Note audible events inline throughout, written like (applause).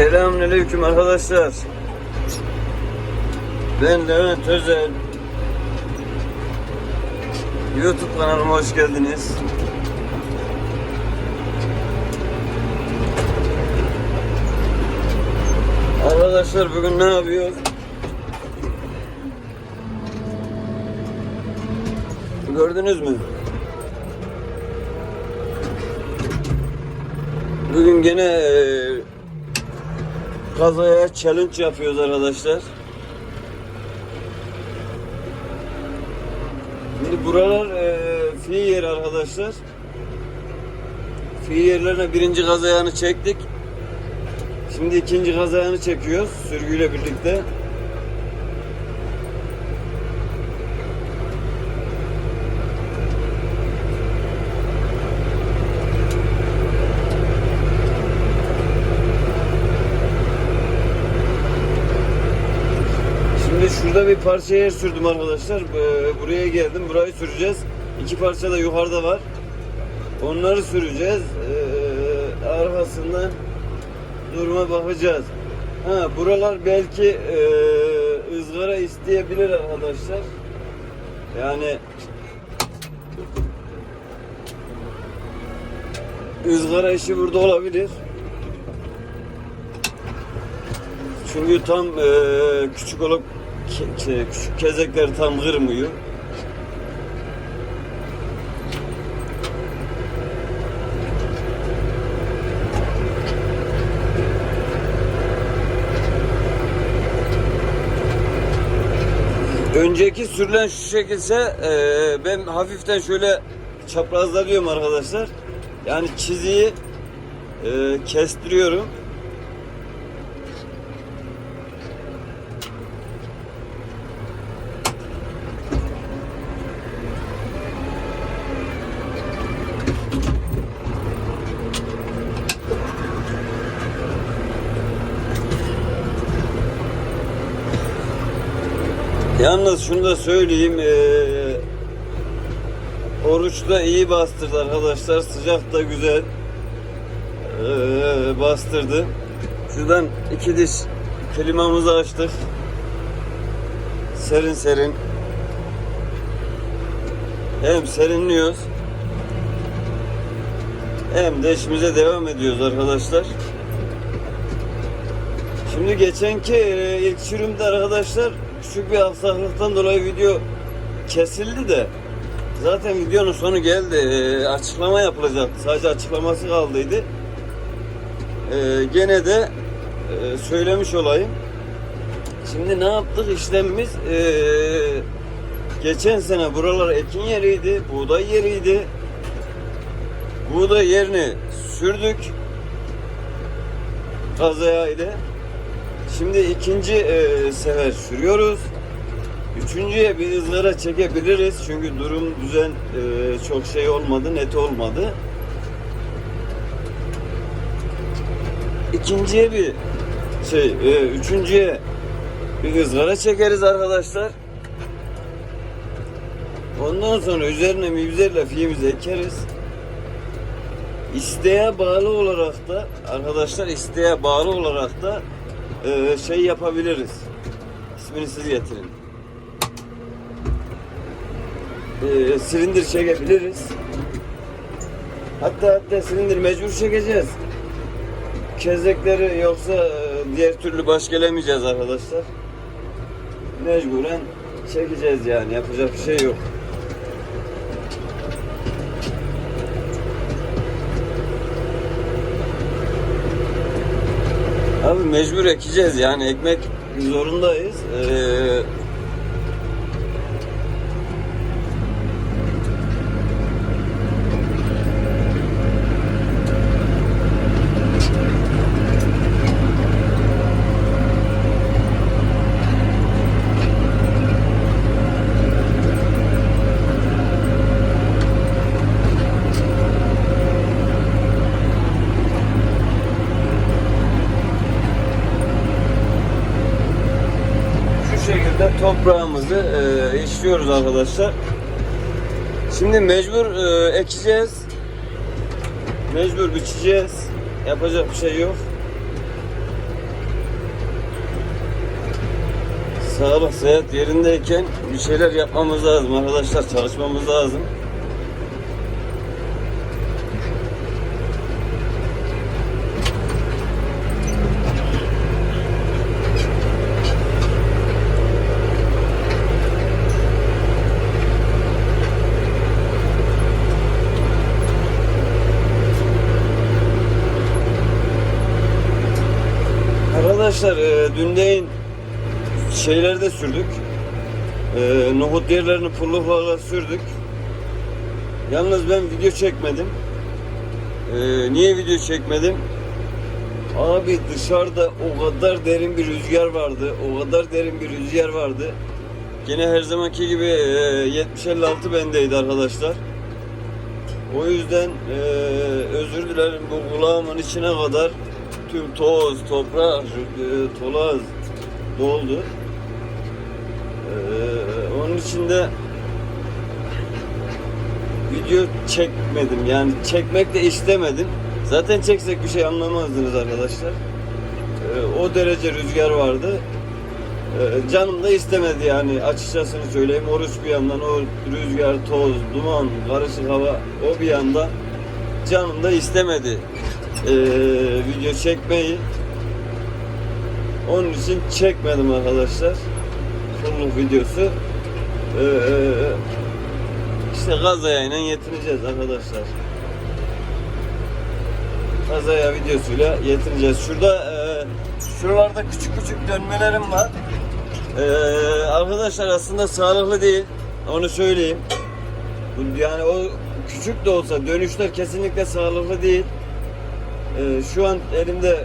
Selamünaleyküm arkadaşlar. Ben Levent Özel. YouTube kanalıma hoş geldiniz. Arkadaşlar bugün ne yapıyoruz? Gördünüz mü? Bugün gene kazaya challenge yapıyoruz arkadaşlar. Şimdi buralar eee fi yer arkadaşlar. Fi yerlerine birinci kaz ayağını çektik. Şimdi ikinci kaz ayağını çekiyoruz sürgüyle birlikte. Şurada bir parça yer sürdüm arkadaşlar. Ee, Buraya geldim. Burayı süreceğiz. İki parça da yukarıda var. Onları süreceğiz. Ee, arkasından duruma bakacağız. Ha, buralar belki e, ızgara isteyebilir arkadaşlar. Yani ızgara işi burada olabilir. Çünkü tam e, küçük olup ke- küçük kezekler tam kırmıyor. Önceki sürülen şu şekilse e, ben hafiften şöyle çaprazlatıyorum arkadaşlar. Yani çiziyi e, kestiriyorum. Yalnız şunu da söyleyeyim. eee oruç da iyi bastırdı arkadaşlar. Sıcak da güzel eee, bastırdı. Şuradan iki diş klimamızı açtık. Serin serin. Hem serinliyoruz. Hem de işimize devam ediyoruz arkadaşlar. Şimdi geçenki e, ilk sürümde arkadaşlar küçük bir aksaklıktan dolayı video kesildi de zaten videonun sonu geldi. E, açıklama yapılacaktı. Sadece açıklaması kaldıydı. E, gene de e, söylemiş olayım. Şimdi ne yaptık? İşlemimiz e, geçen sene buralar ekin yeriydi, buğday yeriydi. Buğday yerini sürdük. Kazaya. Şimdi ikinci e, sefer sürüyoruz. Üçüncüye bir ızgara çekebiliriz. Çünkü durum düzen e, çok şey olmadı, net olmadı. İkinciye bir şey, e, üçüncüye bir ızgara çekeriz arkadaşlar. Ondan sonra üzerine mivzerle fiyimizi ekeriz. İsteğe bağlı olarak da arkadaşlar isteğe bağlı olarak da e, şey yapabiliriz. İsmini siz getirin. E, silindir çekebiliriz. Hatta hatta silindir mecbur çekeceğiz. Kezekleri yoksa e, diğer türlü baş gelemeyeceğiz arkadaşlar. Mecburen çekeceğiz yani yapacak bir şey yok. Abi mecbur ekeceğiz yani ekmek zorundayız. Ee, toprağımızı e, işliyoruz arkadaşlar. Şimdi mecbur e, ekeceğiz. Mecbur biçeceğiz. Yapacak bir şey yok. Sağlık, seyahat yerindeyken bir şeyler yapmamız lazım arkadaşlar. Çalışmamız lazım. Arkadaşlar e, dündeyin şeyleri de sürdük. E, nohut yerlerini pulluklarla sürdük. Yalnız ben video çekmedim. E, niye video çekmedim? Abi dışarıda o kadar derin bir rüzgar vardı. O kadar derin bir rüzgar vardı. Gene her zamanki gibi e, 70-56 bendeydi arkadaşlar. O yüzden e, özür dilerim bu kulağımın içine kadar tüm toz, toprak, e, tolaz doldu. E, onun için de video çekmedim yani çekmek de istemedim. Zaten çeksek bir şey anlamazdınız arkadaşlar. E, o derece rüzgar vardı. E, canım da istemedi yani açıkçası söyleyeyim. Oruç bir yandan o rüzgar, toz, duman, karışık hava o bir yandan canım da istemedi e, video çekmeyi. Onun için çekmedim arkadaşlar. Kulluk videosu. E, işte gazayayla yetineceğiz arkadaşlar. Kazaya videosuyla yetineceğiz. Şurada e, şuralarda küçük küçük dönmelerim var. E, arkadaşlar aslında sağlıklı değil. Onu söyleyeyim. Yani o küçük de olsa dönüşler kesinlikle sağlıklı değil. Ee, şu an elimde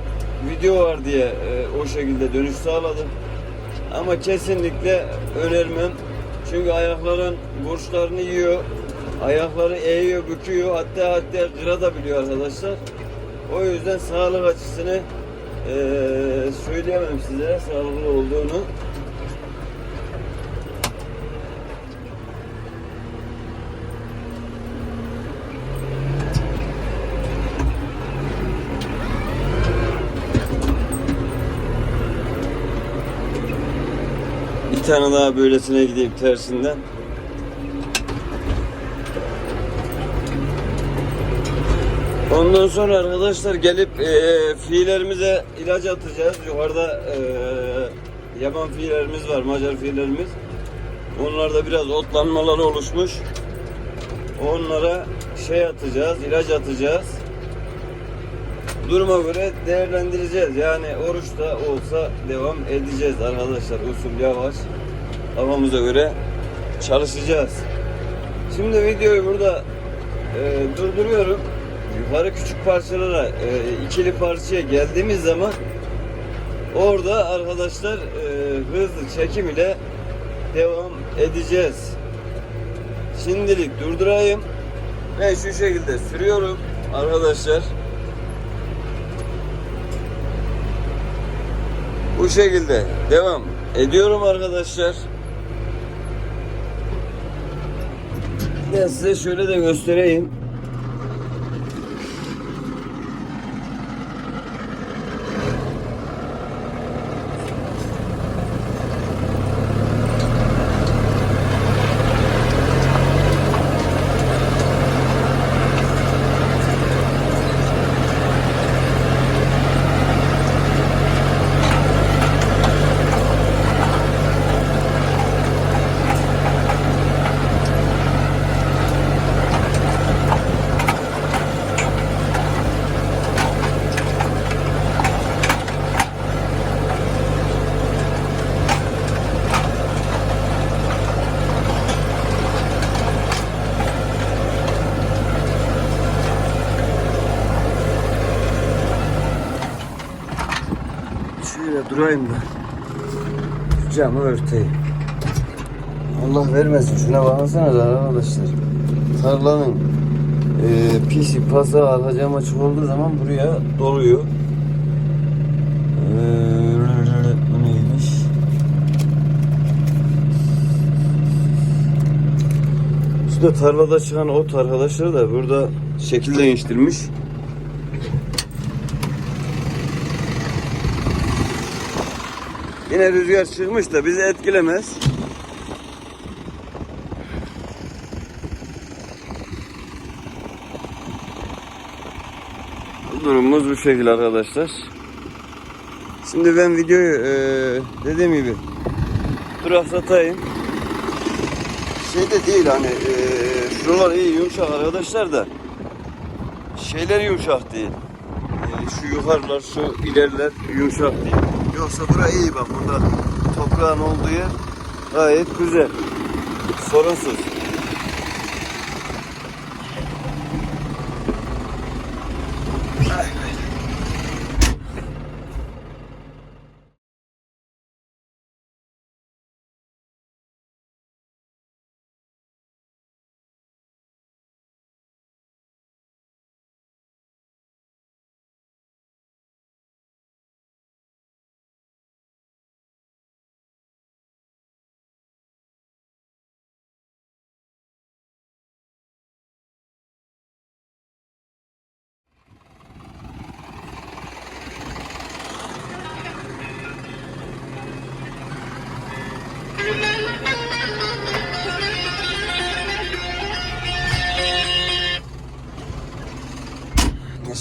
video var diye e, o şekilde dönüş sağladım. Ama kesinlikle önermem. Çünkü ayakların burçlarını yiyor. Ayakları eğiyor, büküyor. Hatta hatta kırabiliyor arkadaşlar. O yüzden sağlık açısını e, söyleyemem size sağlıklı olduğunu. Tane daha böylesine gideyim tersinden. Ondan sonra arkadaşlar gelip e, fiillerimize ilaç atacağız. Yukarıda e, yaban fiillerimiz var, Macar fiillerimiz. Onlarda biraz otlanmaları oluşmuş. Onlara şey atacağız, ilaç atacağız. Duruma göre değerlendireceğiz. Yani oruçta olsa devam edeceğiz arkadaşlar. Usul yavaş. Kafamıza göre çalışacağız. Şimdi videoyu burada e, durduruyorum. Yukarı küçük parçalara, e, ikili parçaya geldiğimiz zaman orada arkadaşlar e, hızlı çekim ile devam edeceğiz. Şimdilik durdurayım ve şu şekilde sürüyorum arkadaşlar. Bu şekilde devam ediyorum arkadaşlar. Ben size şöyle de göstereyim. Şöyle durayım da. Camı örteyim. Allah vermesin. Şuna baksanıza arkadaşlar. Tarlanın e, pisi pasa arka cam açık olduğu zaman buraya doluyor. E, da tarlada çıkan ot arkadaşlar da burada şekil değiştirmiş. Yine rüzgar çıkmış da bizi etkilemez. Durumumuz bu şekilde arkadaşlar. Şimdi ben videoyu eee, dediğim gibi duraksatayım. Şey de değil hani eee şuralar iyi yumuşak arkadaşlar da şeyler yumuşak değil. Eee, şu yukarılar, şu ilerler yumuşak değil. Yoksa bura iyi bak burada toprağın olduğu yer gayet güzel. Sorunsuz.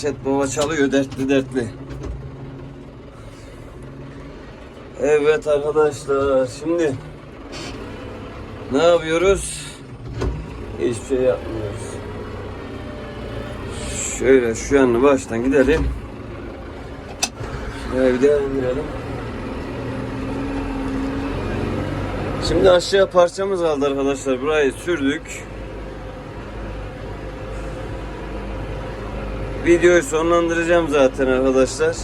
Neşet Baba çalıyor dertli dertli. Evet arkadaşlar şimdi ne yapıyoruz? Hiçbir şey yapmıyoruz. Şöyle şu yanını baştan gidelim. Şöyle bir daha indirelim. Şimdi aşağı parçamız kaldı arkadaşlar. Burayı sürdük. Videoyu sonlandıracağım zaten arkadaşlar.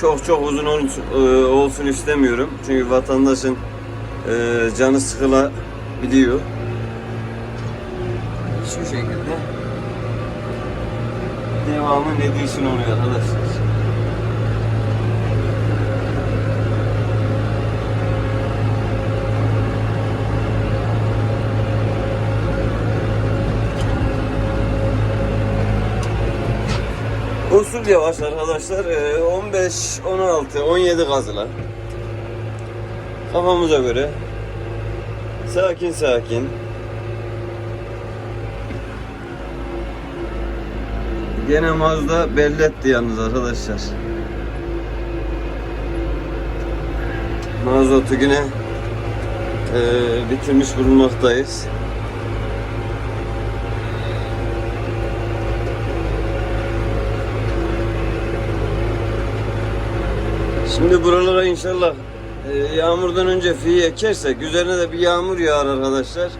Çok çok uzun e, olsun istemiyorum. Çünkü vatandaşın e, canı sıkılabiliyor. Şu şekilde devamı ne değişin oluyor arkadaşlar. Usul yavaş arkadaşlar. Ee, 15, 16, 17 gazla. Kafamıza göre. Sakin sakin. Gene Mazda belletti yalnız arkadaşlar. Mazotu yine e, bitirmiş bulunmaktayız. Şimdi buralara inşallah e, yağmurdan önce fiyi ekersek üzerine de bir yağmur yağar arkadaşlar.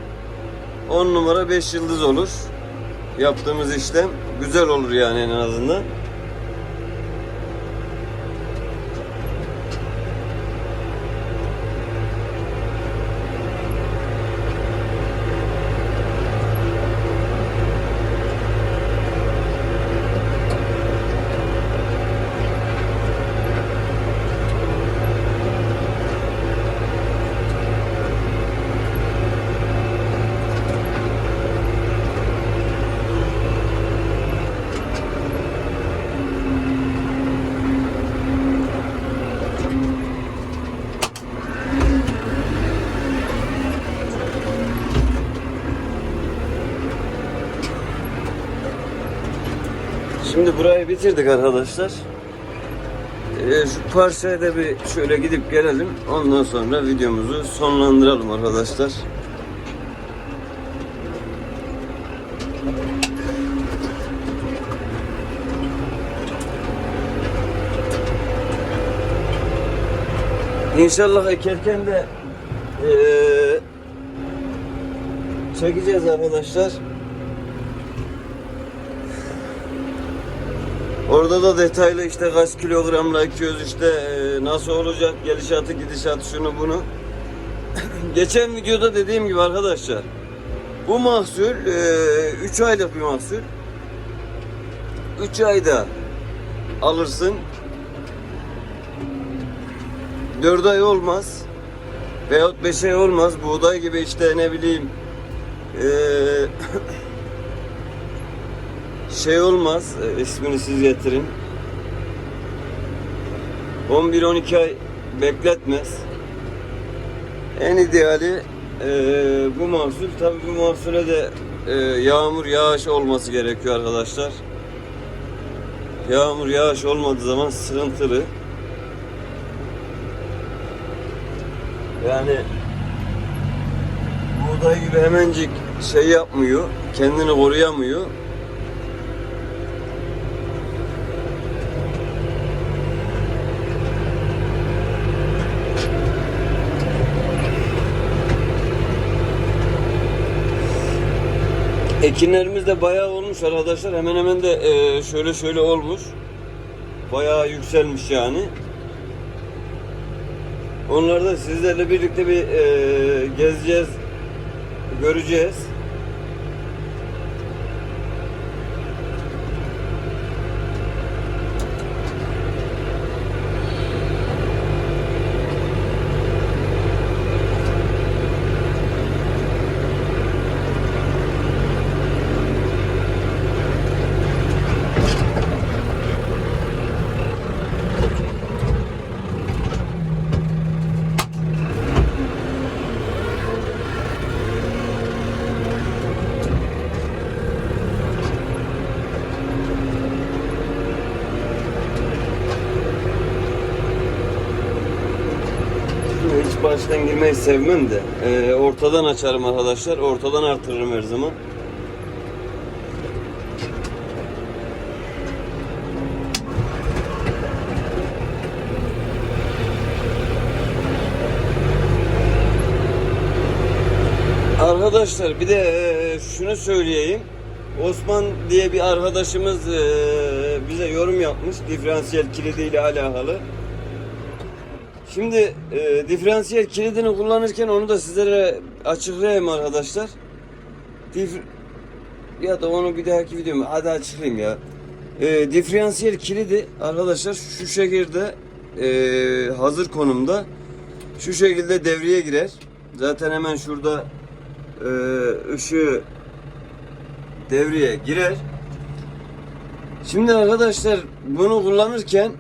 10 numara 5 yıldız olur. Yaptığımız işlem güzel olur yani en azından. Şimdi burayı bitirdik arkadaşlar. Ee, şu parçaya da bir şöyle gidip gelelim. Ondan sonra videomuzu sonlandıralım arkadaşlar. İnşallah ekerken de eee, çekeceğiz arkadaşlar. Orada da detaylı işte kaç kilogramla ekiyoruz işte e, nasıl olacak gelişatı gidişatı şunu bunu. (coughs) Geçen videoda dediğim gibi arkadaşlar bu mahsul 3 aylık bir mahsul. 3 ayda alırsın. 4 ay olmaz. Veyahut 5 ay olmaz. Buğday gibi işte ne bileyim eee şey olmaz. e, ismini siz getirin. 11-12 ay bekletmez. En ideali e, bu mahsul. Tabi bu mahsule de e, yağmur yağış olması gerekiyor arkadaşlar. Yağmur yağış olmadığı zaman sıkıntılı. Yani buğday gibi hemencik şey yapmıyor, kendini koruyamıyor. Ekinlerimiz de bayağı olmuş arkadaşlar. Hemen hemen de e, şöyle şöyle olmuş. Bayağı yükselmiş yani. Onları da sizlerle birlikte bir e, gezeceğiz, göreceğiz. Baştan girmeyi sevmem de e, ortadan açarım arkadaşlar. Ortadan artırırım her zaman. Arkadaşlar bir de e, şunu söyleyeyim. Osman diye bir arkadaşımız e, bize yorum yapmış diferansiyel kilidiyle alakalı. Şimdi e, diferansiyel kilidini kullanırken onu da sizlere açıklayayım arkadaşlar. Dif ya da onu bir dahaki videomu hadi açıklayayım ya. E, diferansiyel kilidi arkadaşlar şu şekilde e, hazır konumda şu şekilde devreye girer. Zaten hemen şurada e, ışığı devreye girer. Şimdi arkadaşlar bunu kullanırken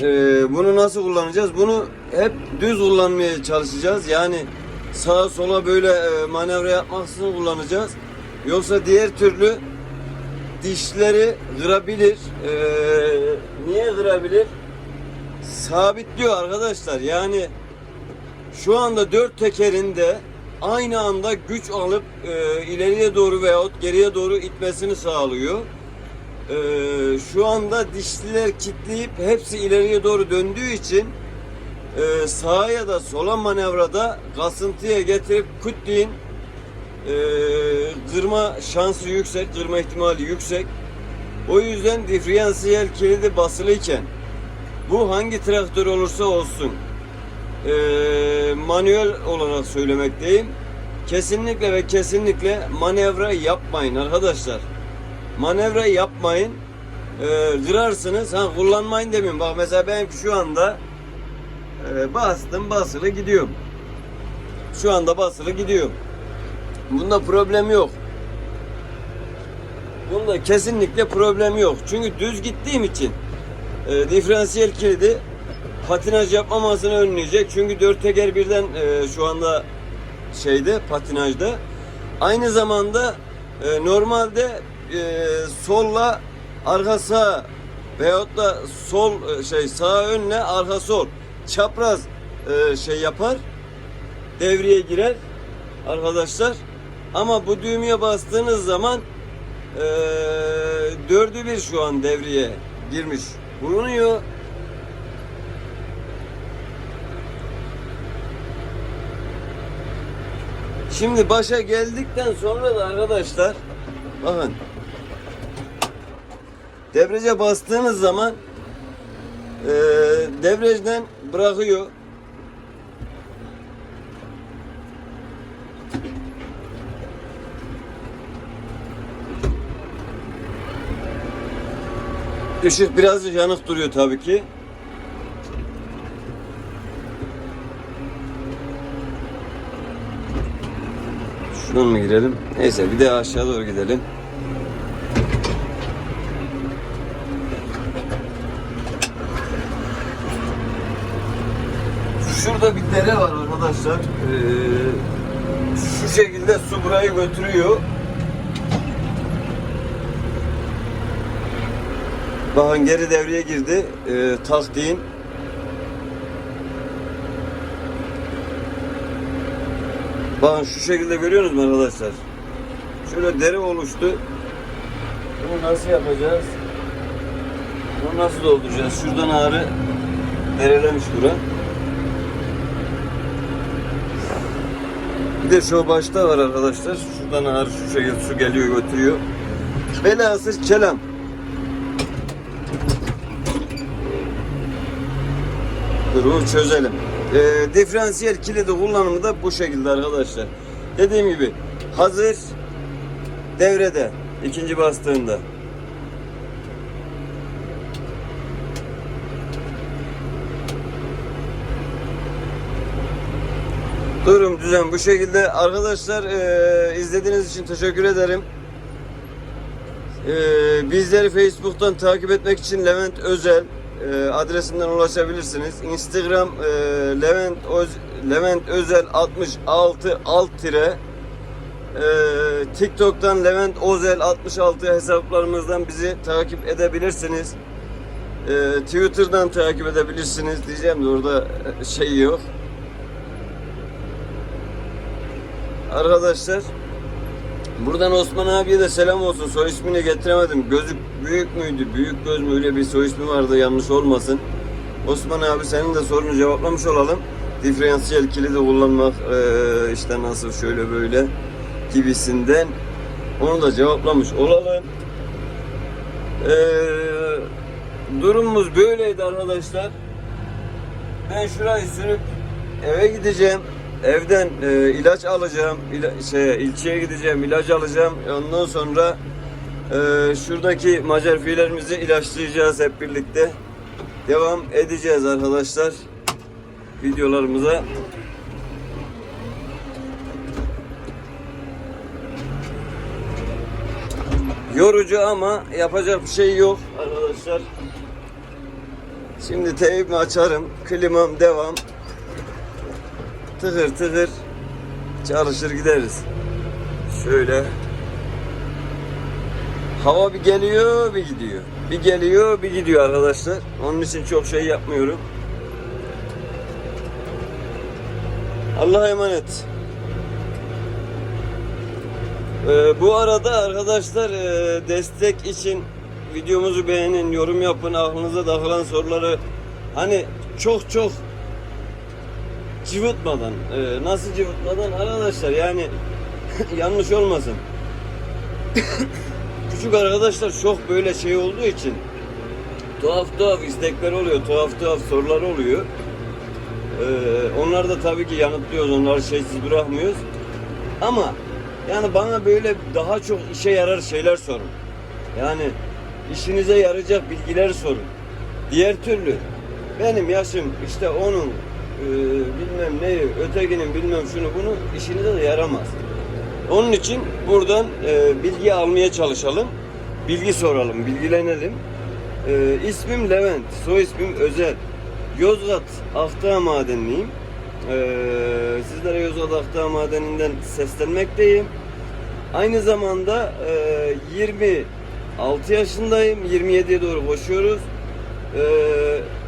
e, bunu nasıl kullanacağız? Bunu hep düz kullanmaya çalışacağız. Yani sağa sola böyle e, manevra yapmaksızın kullanacağız. Yoksa diğer türlü dişleri kırabilir. E, niye kırabilir? Sabitliyor arkadaşlar. Yani şu anda dört tekerinde aynı anda güç alıp e, ileriye doğru veyahut geriye doğru itmesini sağlıyor. E, şu anda dişliler kitleyip hepsi ileriye doğru döndüğü için e, sağa ya da sola manevrada kasıntıya getirip kütleyin e, kırma şansı yüksek, kırma ihtimali yüksek. O yüzden diferansiyel kilidi basılıyken bu hangi traktör olursa olsun e, manuel olarak söylemekteyim. Kesinlikle ve kesinlikle manevra yapmayın arkadaşlar. Manevra yapmayın. E, kırarsınız. Ha kullanmayın demiyorum. Bak mesela ben şu anda e, bastım basılı gidiyorum. Şu anda basılı gidiyorum. Bunda problem yok. Bunda kesinlikle problem yok. Çünkü düz gittiğim için e, diferansiyel kilidi patinaj yapmamasını önleyecek. Çünkü dört teker birden e, şu anda şeyde patinajda. Aynı zamanda e, normalde e, solla arka sağ veyahut da sol e, şey sağ önle arka sol çapraz e, şey yapar devreye girer arkadaşlar. Ama bu düğmeye bastığınız zaman e, dördü bir şu an devreye girmiş bulunuyor. Şimdi başa geldikten sonra da arkadaşlar bakın debriyaja bastığınız zaman e, debriyajdan bırakıyor. Işık biraz yanık duruyor tabii ki. Şuradan mı girelim? Neyse bir de aşağı doğru gidelim. Şurada bir dere var arkadaşlar. Ee, şu şekilde su burayı götürüyor. Bakın geri devreye girdi. Ee, taktiğin. Bakın şu şekilde görüyorsunuz mu arkadaşlar? Şöyle dere oluştu. Bunu nasıl yapacağız? Bunu nasıl dolduracağız? Şuradan ağrı derelemiş bura. Bir de şu başta var arkadaşlar. Şuradan ağrı şu şekilde su geliyor götürüyor. Velhasıl kelam. Durumu çözelim. Ee, diferansiyel kilidi kullanımı da bu şekilde arkadaşlar. Dediğim gibi hazır devrede ikinci bastığında. Durum düzen bu şekilde. Arkadaşlar e, izlediğiniz için teşekkür ederim. E, bizleri Facebook'tan takip etmek için Levent Özel e, adresinden ulaşabilirsiniz. Instagram e, Levent Öz, Levent Özel 66 alt tire e, TikTok'tan Levent Özel 66 hesaplarımızdan bizi takip edebilirsiniz. E, Twitter'dan takip edebilirsiniz diyeceğim de orada şey yok. Arkadaşlar buradan Osman abiye de selam olsun. Soy ismini getiremedim. Gözü büyük müydü? Büyük göz mü? Öyle bir soy ismi vardı yanlış olmasın. Osman abi senin de sorunu cevaplamış olalım. Diferansiyel kilidi kullanmak eee, işte nasıl şöyle böyle gibisinden onu da cevaplamış olalım. Eee, durumumuz böyleydi arkadaşlar. Ben şurayı sürüp eve gideceğim. Evden e, ilaç alacağım. İla, şey, ilçeye gideceğim, ilaç alacağım. Ondan sonra e, şuradaki macar fiillerimizi ilaçlayacağız hep birlikte. Devam edeceğiz arkadaşlar videolarımıza. Yorucu ama yapacak bir şey yok arkadaşlar. Şimdi teybi açarım. Klimam devam. Tıkır tıkır çalışır gideriz. Şöyle. Hava bir geliyor bir gidiyor. Bir geliyor bir gidiyor arkadaşlar. Onun için çok şey yapmıyorum. Allah'a emanet. Ee, bu arada arkadaşlar e, destek için videomuzu beğenin, yorum yapın, aklınıza takılan soruları hani çok çok cıvıtmadan, e, nasıl cıvıtmadan arkadaşlar yani (laughs) yanlış olmasın. (laughs) Küçük arkadaşlar çok böyle şey olduğu için tuhaf tuhaf istekler oluyor, tuhaf tuhaf sorular oluyor. Ee, onları da tabii ki yanıtlıyoruz, onları şeysiz bırakmıyoruz. Ama yani bana böyle daha çok işe yarar şeyler sorun. Yani işinize yarayacak bilgiler sorun. Diğer türlü benim yaşım işte onun e, bilmem neyi, ötekinin bilmem şunu bunu işinize de yaramaz. Onun için buradan e, bilgi almaya çalışalım. Bilgi soralım, bilgilenelim. E, ismim Levent, soy ismim Özel. Yozgat Ahtağ Madenliyim. E, sizlere Yozgat Ahtağ Madeninden seslenmekteyim. Aynı zamanda e, 26 yaşındayım. 27'ye doğru koşuyoruz.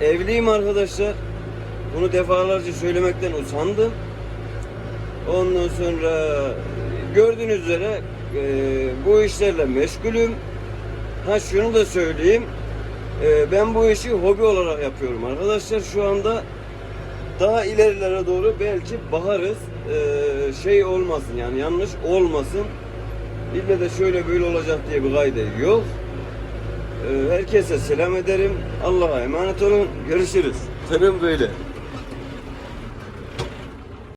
E, evliyim arkadaşlar. Bunu defalarca söylemekten usandım. Ondan sonra gördüğünüz üzere e, bu işlerle meşgulüm. Ha şunu da söyleyeyim. E, ben bu işi hobi olarak yapıyorum arkadaşlar. Şu anda daha ilerilere doğru belki baharız. E, şey olmasın yani yanlış olmasın. İlle de şöyle böyle olacak diye bir kaydı yok. E, herkese selam ederim. Allah'a emanet olun. Görüşürüz. Durum böyle.